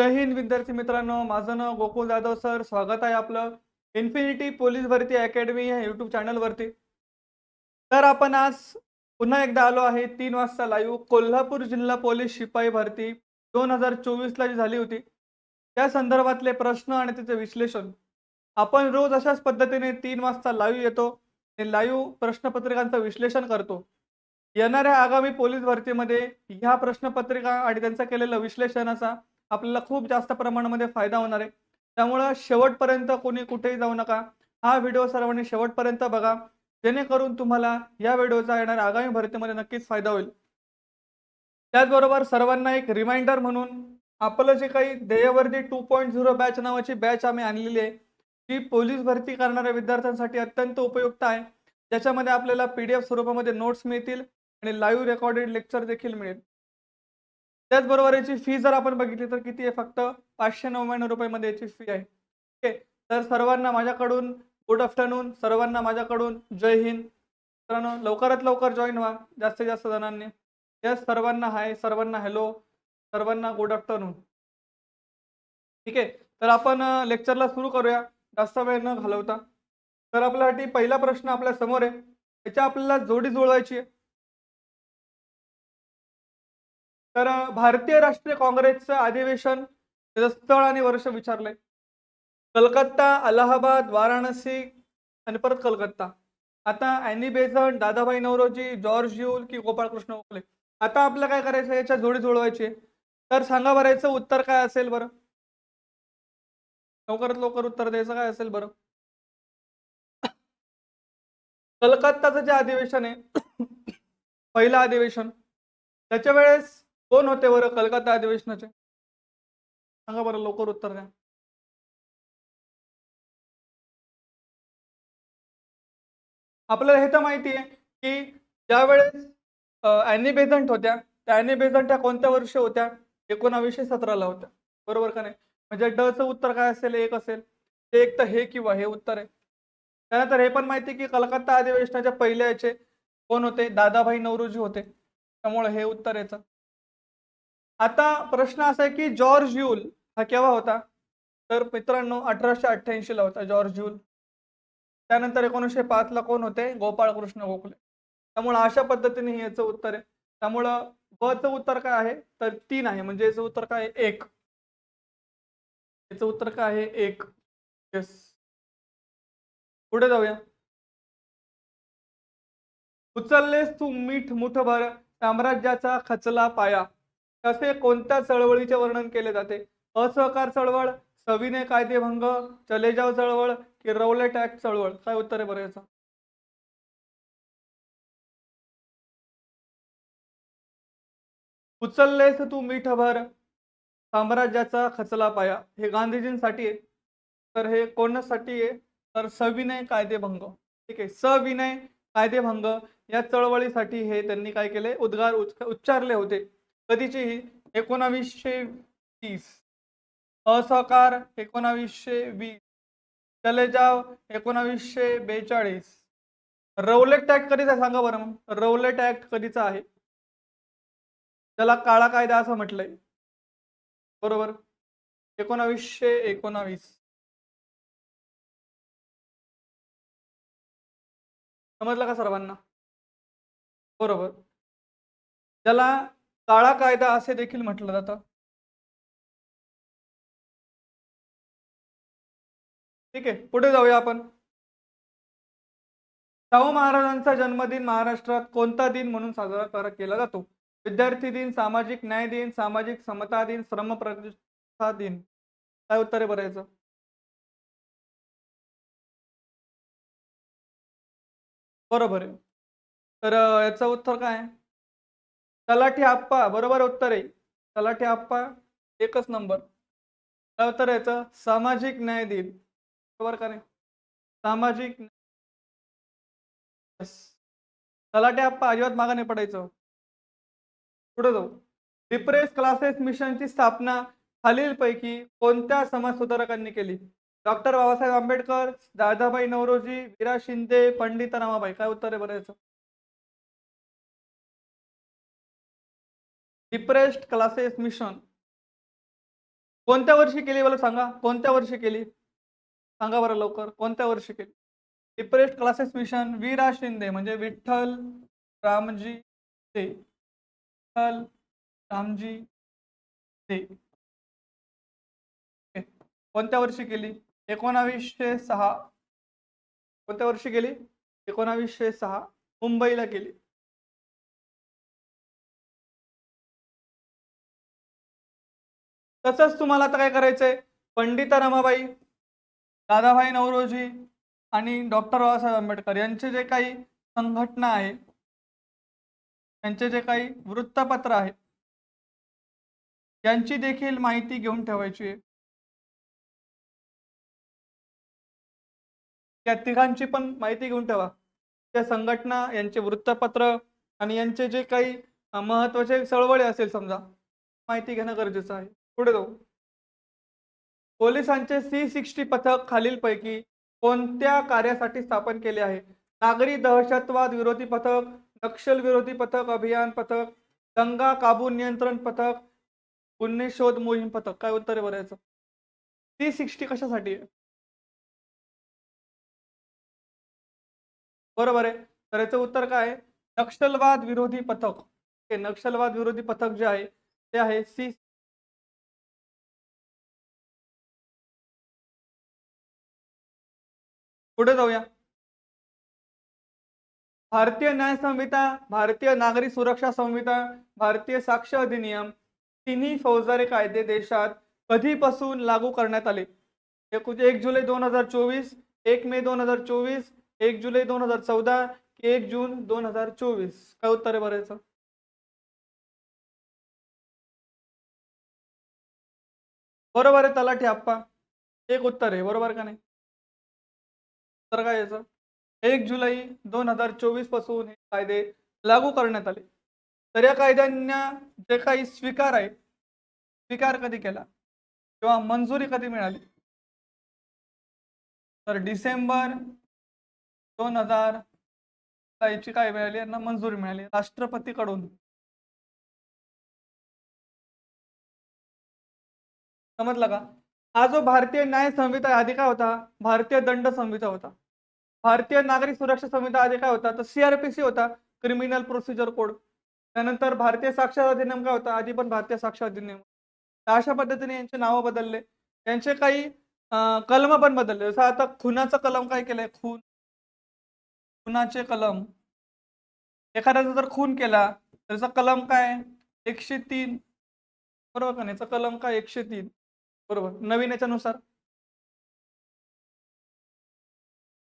जय हिंद विद्यार्थी मित्रांनो माझं नाव गोकुळ जाधव सर. स्वागत आहे आपलं इन्फिनिटी पोलीस भरती अकॅडमी या यूट्यूब चॅनलवरती तर आपण आज पुन्हा एकदा आलो आहे तीन वाजता लाईव्ह कोल्हापूर जिल्हा पोलीस शिपाई भरती दोन हजार चोवीसला जी झाली होती त्या संदर्भातले प्रश्न आणि त्याचे विश्लेषण. आपण रोज अशाच पद्धतीने तीन वाजता लाईव्ह येतो आणि लाईव्ह प्रश्नपत्रिकांचं विश्लेषण करतो. येणाऱ्या आगामी पोलीस भरतीमध्ये ह्या प्रश्नपत्रिका आणि त्यांचा केलेलं विश्लेषणाचा आपल्याला खूप जास्त प्रमाणामध्ये फायदा होणार आहे. त्यामुळं शेवटपर्यंत कोणी कुठेही जाऊ नका. हा व्हिडिओ सर्वांनी शेवटपर्यंत बघा. जेणेकरून तुम्हाला या व्हिडिओचा येणाऱ्या आगामी भरतीमध्ये नक्कीच फायदा होईल. त्याचबरोबर सर्वांना एक रिमाइंडर म्हणून आपलं जे काही ध्येयवर्दी टू पॉईंट झिरो बॅच नावाची बॅच आम्ही आणलेली आहे ती पोलीस भरती करणाऱ्या विद्यार्थ्यांसाठी अत्यंत उपयुक्त आहे. ज्याच्यामध्ये आपल्याला पी डी एफ स्वरूपामध्ये नोट्स मिळतील आणि लाईव्ह रेकॉर्डेड लेक्चर देखील मिळेल. त्याचबरोबर याची फी जर आपण बघितली तर किती आहे? फक्त पाचशे नव्याण्णव रुपयामध्ये याची फी आहे. ओके तर सर्वांना माझ्याकडून गुड आफ्टरनून सर्वांना माझ्याकडून जय हिंद. मित्रांनो लवकरात लवकर जॉईन व्हा जास्तीत जास्त जणांनी. यस सर्वांना हाय सर्वांना हॅलो सर्वांना गुड आफ्टरनून ठीक आहे? तर आपण लेक्चरला सुरू करूया. जास्त वेळ न घालवता. तर आपल्यासाठी पहिला प्रश्न आपल्यासमोर आहे. त्याच्या आपल्याला जोडी जुळवायची आहे. तर भारतीय राष्ट्रीय काँग्रेसचं अधिवेशन त्याचं स्थळ आणि वर्ष विचारलंय. कलकत्ता अलाहाबाद वाराणसी आणि परत कलकत्ता. आता Annie Besant Dadabhai Naoroji George Yule की गोपाळकृष्ण गोखले आता आपलं काय करायचं? याच्या जोडी जुळवायची तर सांगा बरं याचं उत्तर काय असेल बरं? लवकरात लवकर उत्तर द्यायचं काय असेल बरं? कलकत्ताचं जे अधिवेशन आहे पहिलं अधिवेशन त्याच्या वेळेस कोण होते बरं कलकत्ता अधिवेशनाचे? सांगा बरं लवकर उत्तर द्या. आपल्याला हे तर माहिती आहे की ज्यावेळेस अॅनी बेझंट होत्या त्या अॅनी बेझंट ह्या कोणत्या वर्षी होत्या? एकोणावीसशे सतराला होत्या. बरोबर का नाही? म्हणजे डचं उत्तर काय असेल? एक असेल. ते एक तर हे किंवा हे उत्तर आहे. त्यानंतर हे पण माहिती की कलकत्ता अधिवेशनाच्या पहिल्या याचे कोण होते? दादाभाई नवरोजी होते. त्यामुळे हे उत्तर याचं. आता प्रश्न असा आहे की जॉर्ज युल हा केव्हा होता? तर मित्रांनो अठराशे अठ्ठ्याऐंशी ला होता जॉर्ज युल त्यानंतर एकोणीसशे पाचला कोण होते? गोपाळकृष्ण गोखले. त्यामुळे अशा पद्धतीने याचं उत्तर आहे. त्यामुळं बचं उत्तर काय आहे? तर तीन आहे. म्हणजे याचं उत्तर काय आहे? एक. याचं उत्तर काय आहे? एक. येस पुढे जाऊया. उचललेस तू मीठ मुठभर साम्राज्याचा खचला पाया. असे कोणत्या चळवळीचे वर्णन केले जाते? असहकार चळवळ सविनय कायदेभंग चले जाव चळवळ की रौलेट ऍक्ट चळवळ? काय उत्तर आहे बरं याचं? उचललेस तू मीठभर साम्राज्याचा खचला पाया हे गांधीजींसाठी आहे. तर हे कोणासाठी आहे? तर सविनय कायदेभंग. ठीक आहे. सविनय कायदेभंग या चळवळीसाठी हे त्यांनी काय केले? उद्गार उच्च- उच्चारले होते. कधीची ही एकोणावीसशे तीस. असहकार एकोणावीसशे वीस. चले जाव एकोणावीसशे बेचाळीस. रौलेट ऍक्ट कधीचा आहे? सांगा बरं मग. ऍक्ट कधीचा आहे? त्याला काळा कायदा असं म्हटलंय. बरोबर? एकोणावीसशे एकोणावीस. समजलं का सर्वांना? बरोबर. त्याला काळा कायदा असे देखील म्हटलं जातं. ठीक आहे पुढे जाऊया आपण. शाहू महाराजांचा जन्मदिन महाराष्ट्रात कोणता दिन म्हणून साजरा कर- केला जातो? विद्यार्थी दिन सामाजिक न्याय दिन सामाजिक समता दिन श्रम प्रतिष्ठा दिन. काय उत्तर आहे बरं बरोबर आहे. तर याचं उत्तर काय आहे? तलाठी आप्पा बरोबर उत्तर आहे. तलाठी आप्पा एकच नंबर काय उत्तर याचं सामाजिक न्याय दिन. बरोबर का नाही? सामाजिक न्याय- तलाठी आप्पा अजिबात मागा नाही पडायचं. पुढे जाऊ. डिप्रेस क्लासेस मिशनची स्थापना खालीलपैकी कोणत्या समाजसुधारकांनी केली? Doctor Babasaheb Ambedkar Dadabhai Naoroji V R Shinde Pandita Ramabai. काय उत्तर आहे बरं याचं? Depressed classes mission. कोणत्या वर्षी केली मला सांगा. कोणत्या वर्षी केली? सांगा बरं लवकर. कोणत्या वर्षी केली? Depressed classes mission V R Shinde म्हणजे विठ्ठल रामजी ते. विठ्ठल रामजी ते. कोणत्या वर्षी केली? एकोणावीसशे सहा. कोणत्या वर्षी केली? एकोणावीसशे सहा. मुंबईला केली. तसंच तुम्हाला आता काय करायचंय? पंडिता रमाबाई दादाभाई नवरोजी आणि डॉक्टर बाबासाहेब आंबेडकर यांचे जे काही संघटना आहे त्यांचे जे काही वृत्तपत्र आहे यांची देखील माहिती घेऊन ठेवायची आहे. या तिघांची पण माहिती घेऊन ठेवा. त्या संघटना यांचे वृत्तपत्र आणि यांचे जे काही महत्त्वाचे चळवळी असेल समजा माहिती घेणं गरजेचं आहे. पुढे जाऊ. पोलिसांचे सी सिक्स्टी पथक खालीलपैकी कोणत्या कार्यासाठी स्थापन केले आहे? नागरी दहशतवाद विरोधी पथक नक्षल विरोधी पथक अभियान पथक दंगा काबू नियंत्रण पथक गुन्हे शोध मोहीम पथक. काय उत्तर आहे बरं याचं? सी सिक्स्टी कशासाठी आहे? बरोबर आहे. तर याचं उत्तर काय नक्षलवाद विरोधी पथक. नक्षलवाद विरोधी पथक जे आहे ते आहे सी पुढे जाऊया. भारतीय न्याय संहिता भारतीय नागरी सुरक्षा संहिता भारतीय साक्ष अधिनियम तिन्ही फौजदारी कायदे देशात कधीपासून लागू करण्यात आले? एक एक जुलै दोन हजार चोवीस एक मे दोन हजार चोवीस एक जुलै दोन हजार चौदा एक जून दोन हजार चोवीस? काय उत्तर आहे बरं बरोबर आहे तलाठी आप्पा. एक उत्तर आहे बरोबर का नाही? तर काय याचं? एक जुलै दोन हजार चोवीसपासून हे कायदे लागू करण्यात आले. तर या कायद्यांना जे काही स्वीकार आहे स्वीकार कधी केला? किंवा मंजुरी कधी मिळाली? तर डिसेंबर दोन हजार याची काय मिळाली? यांना मंजुरी मिळाली. राष्ट्रपतीकडून. समजलं का? हा जो भारतीय न्याय संहिता आधी काय होता? भारतीय दंड संहिता होता. भारतीय नागरिक सुरक्षा संहिता आधी काय होता? तर सीआरपीसी होता क्रिमिनल प्रोसिजर कोड त्यानंतर भारतीय साक्षर अधिनियम काय होता? आधी पण भारतीय साक्षर अधिनियम अशा पद्धतीने यांचे नावं बदलले. त्यांचे काही कलम पण बदलले. जसं आता खुनाचं कलम काय केलंय? खून. खुनाचे कलम. एखाद्याचा जर खून केला त्याचा कलम काय? एकशे तीन. बरोबर का नाही? याचा कलम काय? एकशे तीन. बरोबर. नवीन याच्यानुसार.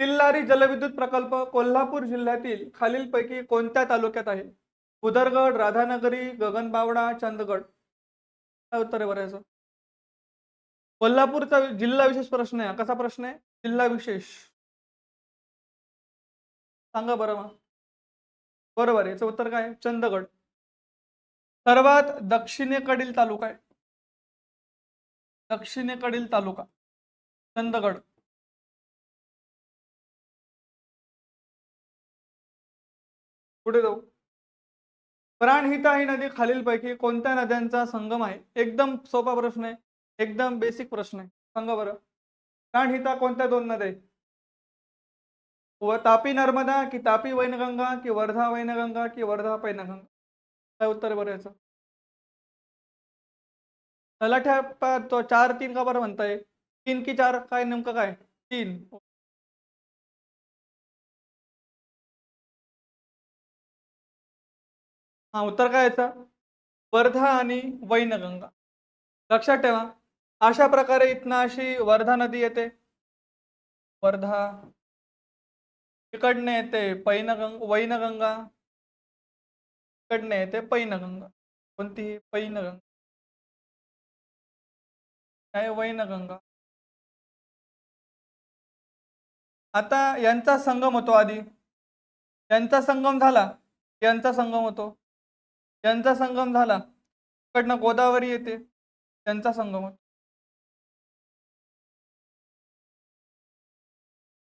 तिल्लारी जलविद्युत प्रकल्प कोल्हापूर जिल्ह्यातील खालीलपैकी कोणत्या तालुक्यात आहे? उदरगड राधानगरी गगनबावडा चंदगड. काय उत्तर आहे बरं याचं? कोल्हापूरचा जिल्हा विशेष प्रश्न आहे. कसा प्रश्न आहे? जिल्हा विशेष. सांगा बरं मग. बरोबर याचं उत्तर काय आहे? चंदगड. सर्वात दक्षिणेकडील तालुका आहे. दक्षिणेकडील तालुका चंदगड. पुढे जाऊ. प्राणहिता ही नदी खालीलपैकी कोणत्या नद्यांचा संगम आहे? एकदम सोपा प्रश्न आहे. एकदम बेसिक प्रश्न आहे. सांगा बरं. प्राणहिता कोणत्या दोन नद्या आहेत? व तापी नर्मदा की तापी वैनगंगा की वर्धा वैनगंगा की वर्धा पैनगंगा? काय उत्तर बरं याचं? लठ्या प- तो चार तीन का बरं म्हणताय? तीन की चार काय नेमकं काय? तीन. हा उत्तर काय याचं? वर्धा आणि वैनगंगा. लक्षात ठेवा अशा प्रकारे इथनं अशी वर्धा नदी येते. वर्धा. इकडनं येते पैनगंग वैनगंगा. इकडनं येते पैनगंगा. कोणतीही पैनगंगा. काय वैनगंगा आता यांचा संगम होतो आधी. यांचा संगम झाला. यांचा संगम होतो. यांचा संगम झाला. तिकडनं गोदावरी येते. त्यांचा संगम होतो.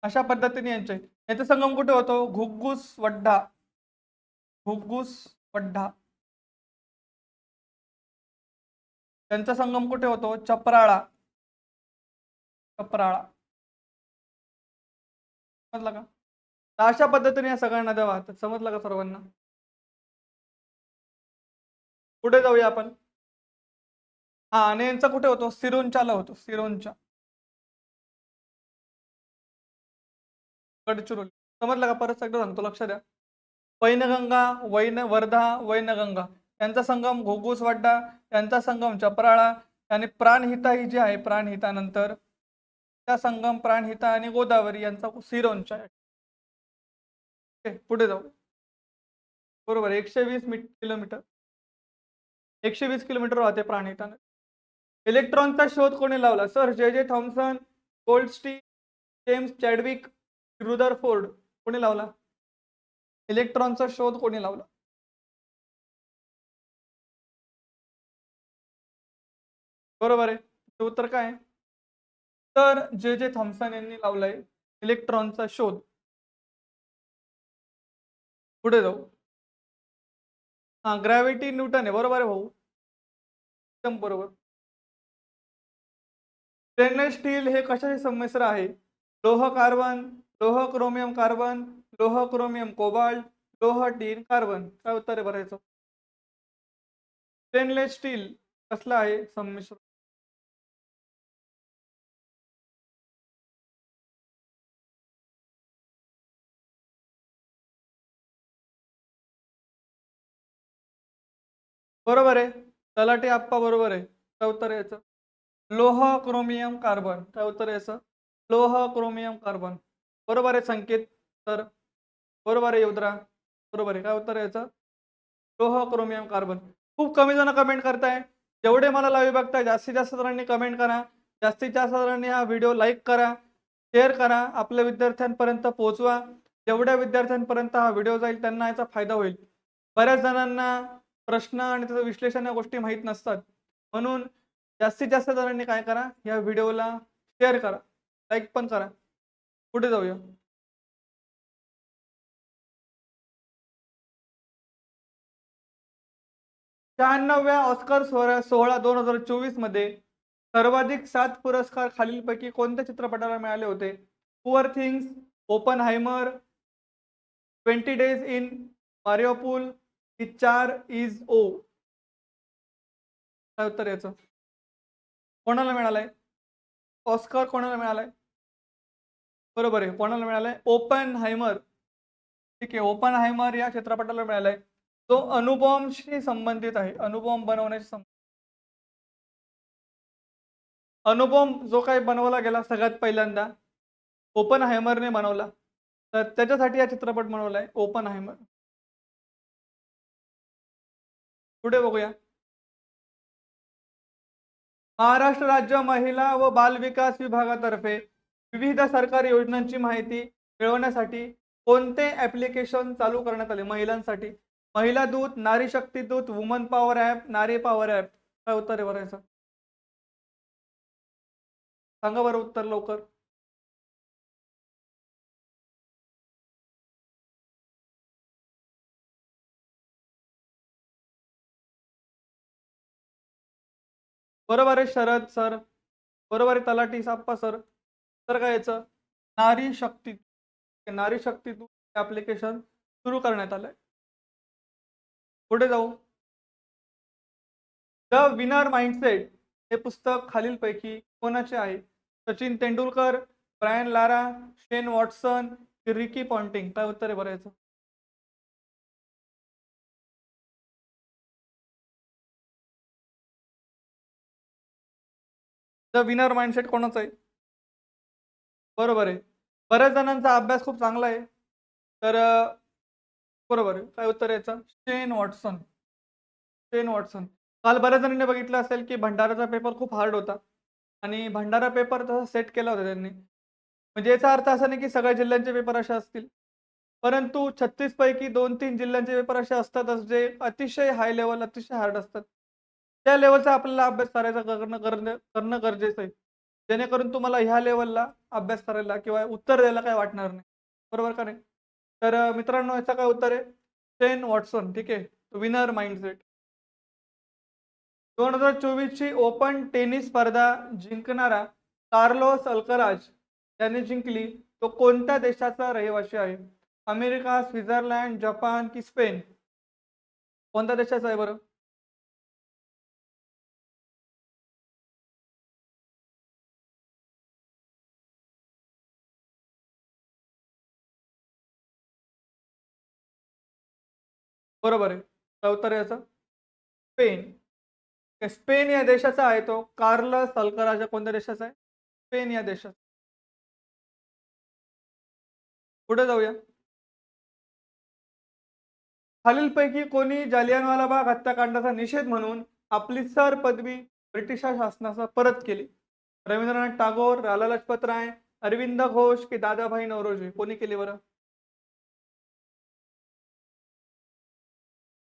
अशा पद्धतीने यांचे. यांचा संगम कुठे होतो? घुग्गुस वड्ढा घुग्गुस वड्ढा त्यांचा संगम कुठे होतो? चपराळा. चपराळा. समजलं का? तर अशा पद्धतीने या सगळ्या नद्या वाहतात समजलं का सर्वांना? कुठे जाऊया आपण. हा आणि यांचा कुठे होतो? सिरोंचाला होतो. सिरोंचा गडचिरोली. समजलं का? परत सगळं सांगतो. लक्ष द्या. वैनगंगा वैन वर्धा वैनगंगा. यांचा संगम घोगोसवाड्डा यांचा संगम चपराळा आणि प्राणहिता ही जी आहे प्राणहितानंतर त्या संगम प्राणहिता आणि गोदावरी यांचा सिरोंचा पुढे जाऊ. बरोबर एकशे वीस मी किलोमीटर. एकशे वीस किलोमीटर वाहते प्राणहिता इलेक्ट्रॉनचा शोध कोणी लावला? Sir J. J. Thomson Goldstein James Chadwick Rutherford कोणी लावला? इलेक्ट्रॉनचा शोध कोणी लावला? बरोबर आहे. उत्तर काय तर जे जे थॉम्सन यांनी लावलाय इलेक्ट्रॉनचा शोध. पुढे जाऊ. हा ग्रॅव्हिटी न्यूटन आहे. बरोबर आहे भाऊ. एकदम बरोबर. स्टेनलेस स्टील हे कशाचे संमिश्र आहे? लोह कार्बन लोह क्रोमियम कार्बन लोह क्रोमियम कोबाल्ट लोह टीन कार्बन. काय उत्तर आहे भरायचं स्टेनलेस स्टील कसला आहे? संमिश्र. बरोबर आहे. तलाटे आप्पा बरोबर आहे. काय उत्तर याचं. लोह क्रोमियम कार्बन. काय उत्तर याचं. लोह क्रोमियम कार्बन. बरोबर आहे संकेत. तर बरोबर आहे युद्रा. बरोबर आहे. काय उत्तर याचं? लोह क्रोमियम कार्बन. खूप कमी जण कमेंट करताय. जेवढे मला लावी बघताय जास्तीत जास्त जणांनी कमेंट करा. जास्तीत जास्त जणांनी हा व्हिडिओ लाईक करा. शेअर करा. आपल्या विद्यार्थ्यांपर्यंत पोहोचवा. जेवढ्या विद्यार्थ्यांपर्यंत हा व्हिडिओ जाईल त्यांना याचा फायदा होईल. बऱ्याच जणांना प्रश्न आणि त्याचं विश्लेषण या गोष्टी माहीत नसतात. म्हणून जास्तीत जास्त जणांनी काय करा या व्हिडिओला शेअर करा लाईक पण करा. पुढे जाऊया. शहाण्णव्या ऑस्कर सोहळा सोहळा दोन हजार चोवीसमध्ये सर्वाधिक सात पुरस्कार खालीलपैकी कोणत्या चित्रपटाला मिळाले होते? Poor things Oppenheimer twenty days in Mariupol चार इज ओ काय उत्तर याचं? कोणाला मिळालंय? ऑस्कर कोणाला मिळालाय? बरोबर आहे कोणाला मिळालाय? ओपन हायमर ठीक आहे ओपन हायमर या चित्रपटाला मिळालाय. तो अणुबॉम्बशी संबंधित आहे अणुबॉम्ब बनवण्याशी संबंधित. अणुबॉम्ब जो काही बनवला गेला सगळ्यात पहिल्यांदा ओपन हायमरने बनवला. तर त्याच्यासाठी हा चित्रपट बनवलाय ओपन हायमर पुढे बघूया. महाराष्ट्र राज्य महिला व बाल विकास विभागातर्फे विविध सरकारी योजनांची माहिती मिळवण्यासाठी कोणते ऍप्लिकेशन चालू करण्यात आले? महिलांसाठी. महिला दूत नारी शक्ती दूत वुमन पॉवर ऍप नारी पॉवर ऍप काय उत्तर आहे बरं सांगा बरं उत्तर लवकर. बरोबर आहे शरद सर. बरोबर आहे तलाठी साप्पा सर. तर काय याचं? नारी शक्ती नारी शक्ती ऍप्लिकेशन सुरू करण्यात आलंय. पुढे जाऊ. द विनर माइंडसेट हे पुस्तक खालीलपैकी कोणाचे आहे? Sachin Tendulkar Brian Lara Shane Watson की रिकी पॉन्टिंग. काय उत्तर आहे बरं याचं? तर विनर माइंडसेट कोणाचं आहे? बरोबर आहे. बऱ्याच जणांचा अभ्यास खूप चांगला आहे. तर बरोबर आहे. काय उत्तर आहे याचं? शेन वॉटसन. शेन वॉटसन. काल बऱ्याच जणांनी बघितलं असेल की भंडाराचा पेपर खूप हार्ड होता. आणि भंडारा पेपर तसा सेट केला होता त्यांनी. म्हणजे याचा अर्थ असा नाही की सगळ्या जिल्ह्यांचे पेपर असे असतील. परंतु छत्तीस पैकी दोन तीन जिल्ह्यांचे पेपर असे असतातच जे अतिशय हाय लेवल अतिशय हार्ड असतात. त्या लेवलचा आपल्याला अभ्यास करायचा करणं करणं करणं गरजेचं आहे. जेणेकरून तुम्हाला ह्या लेवलला अभ्यास करायला किंवा उत्तर द्यायला काय वाटणार नाही. बरोबर का नाही? तर मित्रांनो याचं काय उत्तर आहे? शेन वॉटसन ठीक आहे? Winner mindset. दोन हजार चोवीस ची ओपन टेनिस स्पर्धा जिंकणारा कार्लोस अल्कराज याने जिंकली. तो कोणत्या देशाचा रहिवासी आहे? अमेरिका स्वित्झर्लंड जपान की स्पेन? कोणत्या देशाचा आहे बरं? बरोबर आहे. काय याचा. स्पेन. स्पेन या देशाचा आहे तो. कार्लस सलकराच्या कोणत्या देशाचा आहे? स्पेन या देशाचा. पुढे जाऊया. खालीलपैकी कोणी जालियनवाला बाग हत्याकांडाचा निषेध म्हणून आपली सर पदवी ब्रिटिश शासनाचा परत केली. रवींद्रनाथ टागोर लाला लजपत राय अरविंद घोष की दादाभाई नवरोजी. कोणी केली बरं?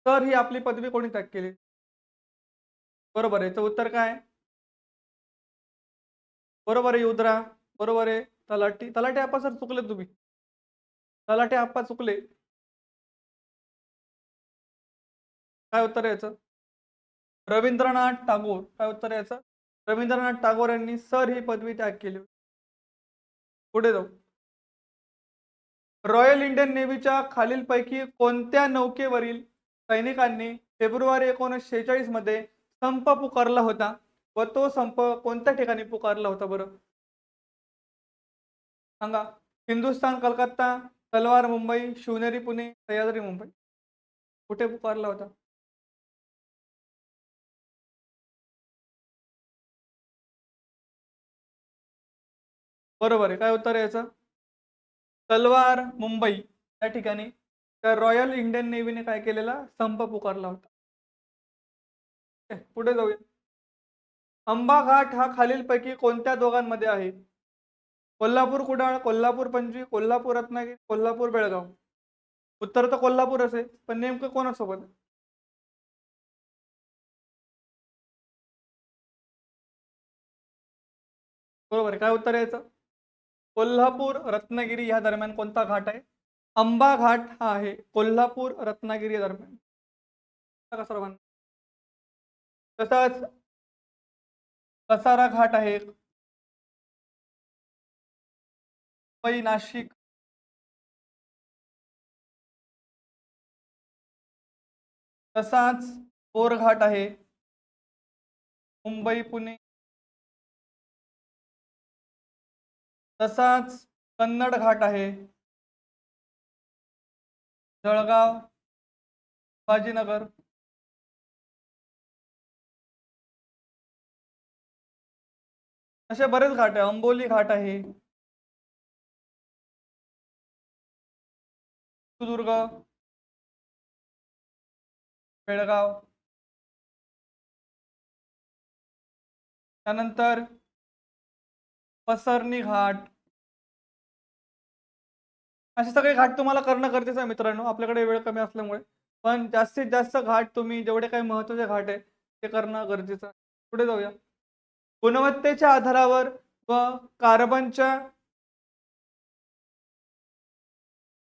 तर ही आपली पदवी कोणी त्याग केली? बरोबर आहे. तर उत्तर काय? बरोबर आहे युद्रा बरोबर आहे तलाठी. तलाठी आप्पा सर चुकले तुम्ही. तलाठी आप्पा चुकले. काय उत्तर आहे याचं? रवींद्रनाथ टागोर. काय उत्तर आहे याचं? रवींद्रनाथ टागोर यांनी सर ही पदवी त्याग केली. पुढे जाऊ. रॉयल इंडियन नेव्हीच्या खालीलपैकी कोणत्या नौकेवरील सैनिकांनी फेब्रुवारी एकोणीसशे शेहेचाळीसमध्ये संप पुकारला होता व तो संप कोणत्या ठिकाणी पुकारला होता बरं? सांगा. हिंदुस्थान कलकत्ता तलवार मुंबई शिवनेरी पुणे सह्याद्री मुंबई. कुठे पुकारला होता? बरोबर आहे. काय उत्तर आहे याचं? तलवार मुंबई. या ठिकाणी त्या रॉयल इंडियन नेव्हीने काय केलेला? संप पुकारला होता. पुढे जाऊया. अंबा घाट हा खालीलपैकी कोणत्या दोघांमध्ये आहे? कोल्हापूर कुडाळ कोल्हापूर पणजी कोल्हापूर रत्नागिरी कोल्हापूर बेळगाव. उत्तर तर कोल्हापूर असेल पण नेमकं कोणासोबत बरोबर आहे काय उत्तर यायचं? कोल्हापूर रत्नागिरी या दरम्यान कोणता घाट आहे? अंबा घाट हा आहे कोल्हापूर रत्नागिरी दरम्यान. सर्वांना. तसाच कसारा घाट आहे मुंबई नाशिक. तसाच बोरघाट आहे. मुंबई पुणे. तसाच कन्नड घाट आहे. जळगाव बाजीनगर. असे बरेच घाट आहे. अंबोली घाट आहे. सिंधुदुर्ग. बेळगाव. त्यानंतर पसरणी घाट. असे सगळे घाट तुम्हाला करणं गरजेचं आहे मित्रांनो. आपल्याकडे वेळ कमी असल्यामुळे. पण जास्तीत जास्त घाट तुम्ही जेवढे काही महत्त्वाचे घाट आहे ते करणं गरजेचं आहे. पुढे जाऊया. गुणवत्तेच्या आधारावर व कार्बनच्या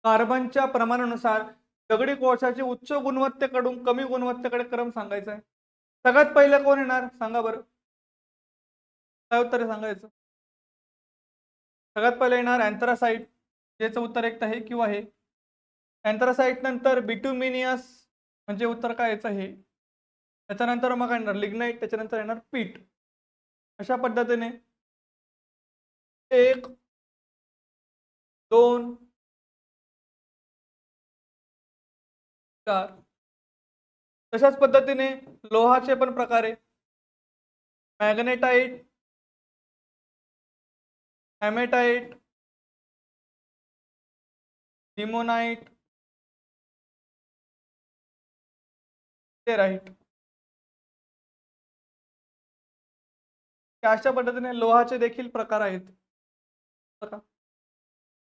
कार्बनच्या प्रमाणानुसार दगडी कोळशाची उच्च गुणवत्तेकडून कमी गुणवत्तेकडे क्रम सांगायचा आहे. सगळ्यात पहिलं कोण येणार? सांगा बरं. काय उत्तर सांगायचं? सगळ्यात पहिलं येणार अँथरासाईट याचं उत्तर एक तर हे किंवा हे अँथरासाईट नंतर बिट्युमिनियस म्हणजे उत्तर काय याचं हे? त्याच्यानंतर मग काय येणार? लिग्नाईट त्याच्यानंतर येणार पीठ. अशा पद्धतीने एक दोन चार. तशाच पद्धतीने लोहाचे पण प्रकार आहे. मॅग्नेटाईट ॲमेटाईट लिमोनाइट टेराईट अशा पद्धतीने लोहाचे देखील प्रकार आहेत.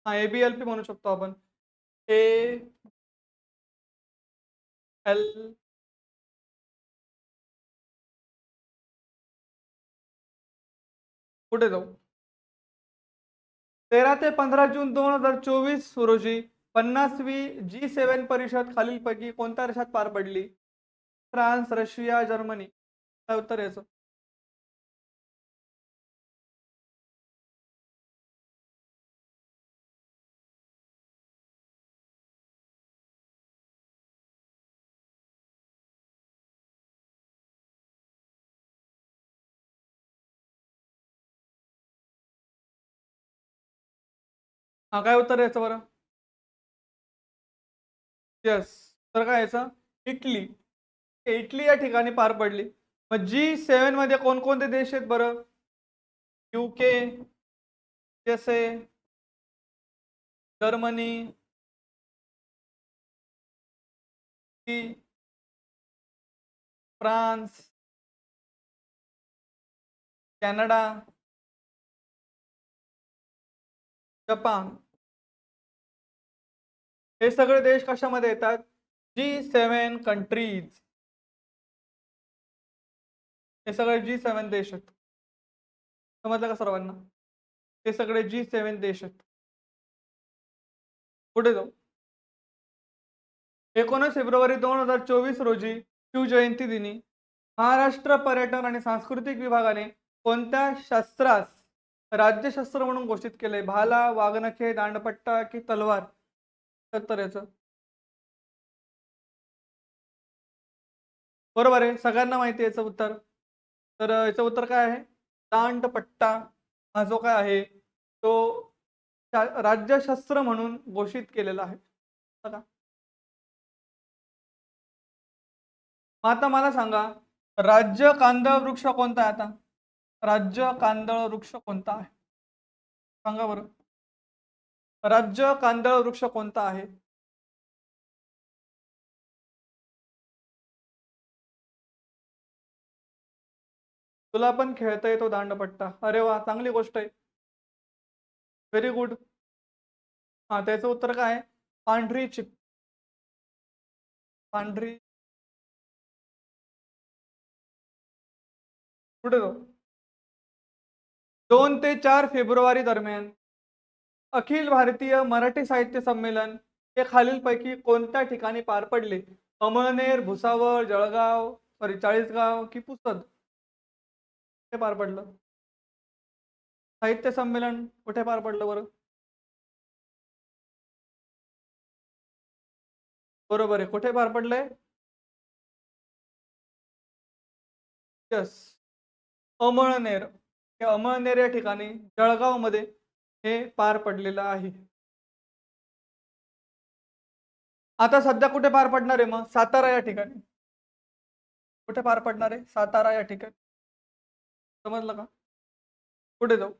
हा एबीएलपी म्हणू शकतो आपण. ए एल पुढे जाऊ? तेरा ते पंधरा जून दोन हजार चोवीस रोजी पन्नासवी जी सेवन परिषद खालीलपैकी कोणत्या देशात पार पडली? France Russia Germany. काय उत्तर याचं? हा काय उत्तर याचं बरं? यस तर काय याचं? इटली. इटली या ठिकाणी पार पडली. मग जी सेवनमध्ये कोणकोणते देश आहेत बरं? UK S A Germany France Canada Japan. हे सगळे देश कशामध्ये येतात? जी सेवन कंट्रीज हे सगळे जी सेवन देश आहेत. समजलं का सर्वांना? हे सगळे जी सेवन देश आहेत. पुढे जाऊ? एकोणीस फेब्रुवारी दोन हजार चोवीस रोजी शिवजयंती दिनी महाराष्ट्र पर्यटन आणि सांस्कृतिक विभागाने कोणत्या शस्त्रास राज्यशास्त्र म्हणून घोषित केले? भाला वाघनखे दांडपट्टा की तलवार? याचं. बरोबर आहे सगळ्यांना माहिती याचं उत्तर. तर याचं उत्तर काय आहे? दांडपट्टा हा जो काय आहे तो राज्यशास्त्र म्हणून घोषित केलेला आहे. बघा. आता मला सांगा राज्य कांदळ वृक्ष कोणता आहे आता? राज्य कांदळ वृक्ष कोणता आहे? सांगा बरं. राज्य कांदळ वृक्ष कोणता आहे? तुला पण खेळता येतो दांडपट्टा. अरे वा चांगली गोष्ट आहे. व्हेरी गुड हा त्याचं उत्तर काय आहे? पांढरी चिप. पांढरी. पुढे जाऊ दोन ते चार फेब्रुवारी दरम्यान. अखिल भारतीय मराठी साहित्य संमेलन हे खालीलपैकी कोणत्या ठिकाणी पार पडले? अमळनेर भुसावळ जळगाव सॉरी चाळीसगाव की पुसद? कुठे पार पडलं? साहित्य संमेलन कुठे पार पडलं बरं? बरोबर आहे. कुठे पार पडलंय यस. अमळनेर. हे अमळनेर या ठिकाणी जळगावमध्ये हे पार पडलेलं आहे. आता सध्या कुठे पार पडणार आहे मग? सातारा या ठिकाणी. कुठे पार पडणार आहे? सातारा या ठिकाणी. समजलं का? कुठे जाऊ?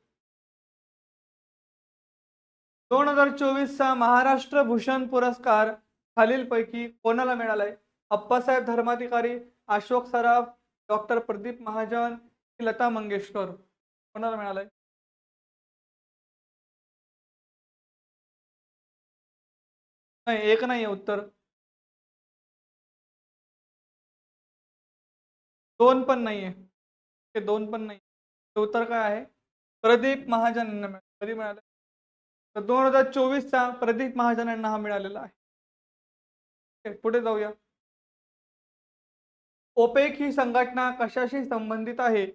दोन हजार चोवीसचा महाराष्ट्र भूषण पुरस्कार खालीलपैकी कोणाला मिळालाय? अप्पासाहेब धर्माधिकारी अशोक सराफ डॉक्टर प्रदीप महाजन लता मंगेशकर. कोणाला मिळालाय? नाही एक नाही आहे उत्तर. दोन पण नाहीये. ते दोन पण नाही उत्तर काय आहे? प्रदीप महाजन यांना मिळालं. कधी मिळालं? तर दोन हजार चोवीसचा प्रदीप महाजन यांना हा मिळालेला आहे. पुढे जाऊया. ओपेक ही संघटना कशाशी संबंधित आहे?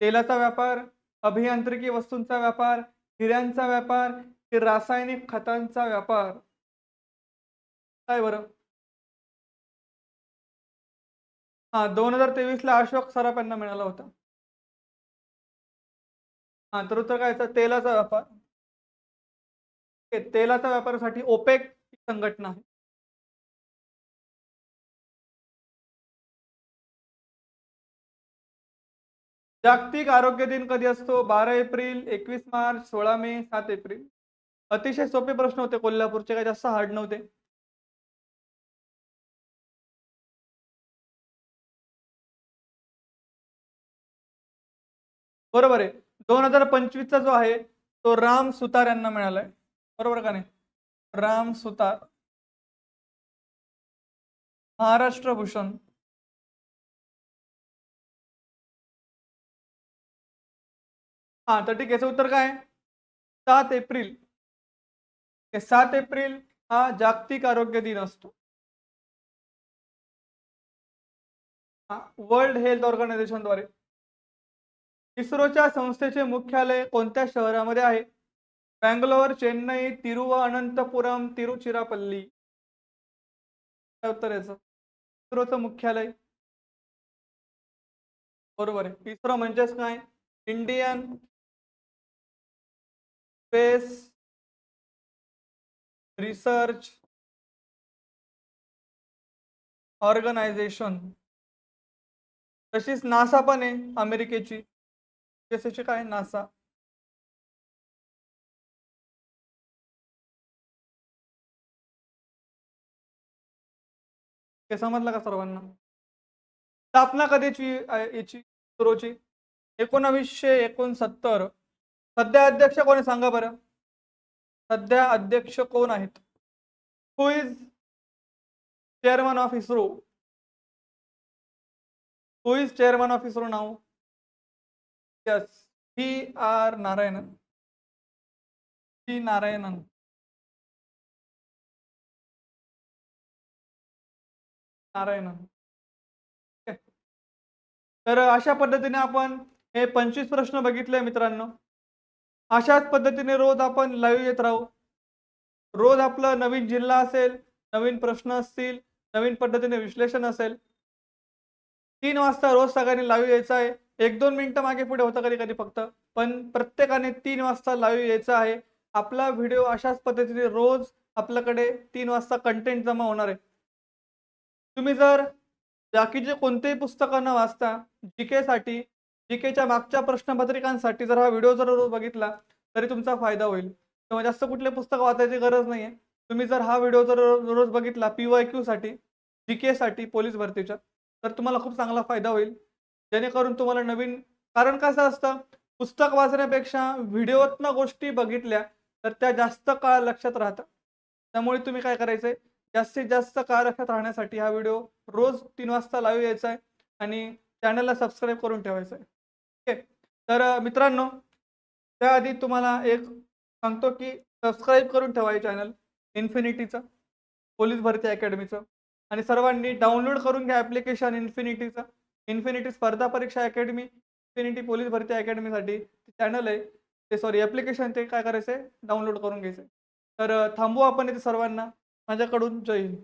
तेलाचा व्यापार अभियांत्रिकी वस्तूंचा व्यापार हिऱ्यांचा व्यापार की रासायनिक खतांचा व्यापार? काय बरं? हा दोन हजार तेवीस ला अशोक सराफ यांना मिळाला होता. हा तर उत्तर काय तेलाचा व्यापार. तेलाच्या व्यापारासाठी ओपेक ही संघटना आहे. जागतिक आरोग्य दिन कधी असतो? बारा एप्रिल एकवीस मार्च सोळा मे सात एप्रिल. अतिशय सोपे प्रश्न होते कोल्हापूरचे काही जास्त हार्ड नव्हते. बरोबर आहे. दोन हजार पंचवीसचा जो आहे तो राम सुतार यांना मिळालाय. बरोबर का नाही? राम सुतार. महाराष्ट्र भूषण. हा तर ठीक याचं उत्तर काय? सात एप्रिल. सात एप्रिल हा जागतिक आरोग्य दिन असतो. वर्ल्ड हेल्थ ऑर्गनायझेशनद्वारे. इस्रोच्या संस्थेचे मुख्यालय कोणत्या शहरामध्ये आहे? बँगलोर चेन्नई तिरुवअनंतपुरम तिरुचिरापल्ली. काय उत्तर याचं? इस्रोचं मुख्यालय? बरोबर आहे. इस्रो म्हणजेच काय? Indian space research organisation. तशीच नासा पण आहे अमेरिकेची. शिक्षक आहे नासा हे समजलं का सर्वांना? स्थापना कधीची याची इस्रोची एकोणावीसशे एकोणसत्तर. सध्या अध्यक्ष कोण आहे सांगा बरं? सध्या अध्यक्ष कोण आहेत? Who is chairman of ISRO who is chairman of ISRO now? Yes P R Narayanan. P Narayanan. Narayanan. तर अशा पद्धतीने आपण हे पंचवीस प्रश्न बघितले मित्रांनो. अशाच पद्धतीने रोज आपण लाईव्ह येत राहू. रोज आपलं नवीन जिल्हा असेल नवीन प्रश्न असतील नवीन पद्धतीने विश्लेषण असेल. तीन वाजता रोज सगळ्यांनी लाईव्ह यायचं आहे. एक दोन मिनिटं मागे पुढे होतं कधी कधी फक्त. पण प्रत्येकाने तीन वाजता लाईव्ह यायचं आहे. आपला व्हिडिओ अशाच पद्धतीने रोज आपल्याकडे तीन वाजता कंटेंट जमा होणार आहे. तुम्ही जर बाकीचे कोणतेही पुस्तकं न वाचता जी केसाठी जी केच्या मागच्या प्रश्नपत्रिकांसाठी जर हा व्हिडिओ जर रोज बघितला तरी तुमचा फायदा होईल. तेव्हा जास्त कुठले पुस्तक वाचायची गरज नाही आहे तुम्ही जर हा व्हिडिओ जर रोज बघितला पी वाय क्यूसाठी जी केसाठी पोलीस भरतीच्या तर तुम्हाला खूप चांगला फायदा होईल. जेणेकरून तुम्हाला नवीन कारण कसं असतं पुस्तक वाचण्यापेक्षा व्हिडिओतनं गोष्टी बघितल्या तर त्या जास्त काळ लक्षात राहतात त्यामुळे तुम्ही काय करायचंय जास्तीत जास्त काळ लक्षात राहण्यासाठी हा व्हिडिओ रोज तीन वाजता लाईव्ह यायचा आहे आणि चॅनलला सबस्क्राईब करून ठेवायचं आहे ठीक आहे तर मित्रांनो त्याआधी तुम्हाला एक सांगतो की सबस्क्राईब करून ठेवा हे चॅनल इन्फिनिटीचं पोलीस भरती अकॅडमीचं. आणि सर्वांनी डाउनलोड करून घ्या ॲप्लिकेशन इन्फिनिटीचं. इन्फिनिटी स्पर्धा परीक्षा अकॅडमी इन्फिनिटी पोलीस भरती अकॅडमीसाठी चॅनल आहे. ते सॉरी ॲप्लिकेशन ते काय करायचं आहे डाउनलोड करून घ्यायचं तर थांबू आपण इथे सर्वांना. माझ्याकडून जय हिंद.